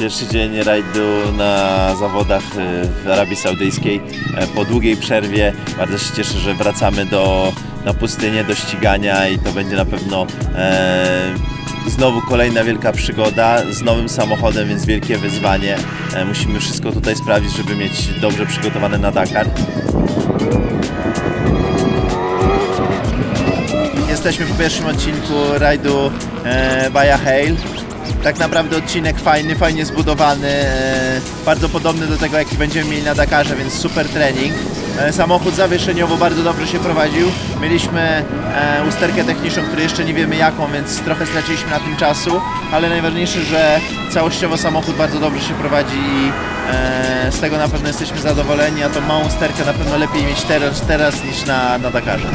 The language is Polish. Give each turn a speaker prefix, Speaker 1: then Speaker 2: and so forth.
Speaker 1: Pierwszy dzień rajdu na zawodach e, w Arabii Saudyjskiej. E, Po długiej przerwie bardzo się cieszę, że wracamy do, na pustynię, do ścigania i to będzie na pewno e, znowu kolejna wielka przygoda z nowym samochodem, więc wielkie wyzwanie. E, musimy wszystko tutaj sprawdzić, żeby mieć dobrze przygotowane na Dakar. Jesteśmy po pierwszym odcinku rajdu e, Baja. Tak naprawdę odcinek fajny, fajnie zbudowany, e, bardzo podobny do tego jaki będziemy mieli na Dakarze, więc super trening. E, samochód zawieszeniowo bardzo dobrze się prowadził. Mieliśmy e, usterkę techniczną, której jeszcze nie wiemy jaką, więc trochę straciliśmy na tym czasu, ale najważniejsze, że całościowo samochód bardzo dobrze się prowadzi i e, z tego na pewno jesteśmy zadowoleni, a tą małą usterkę na pewno lepiej mieć teraz, teraz niż na, na Dakarze.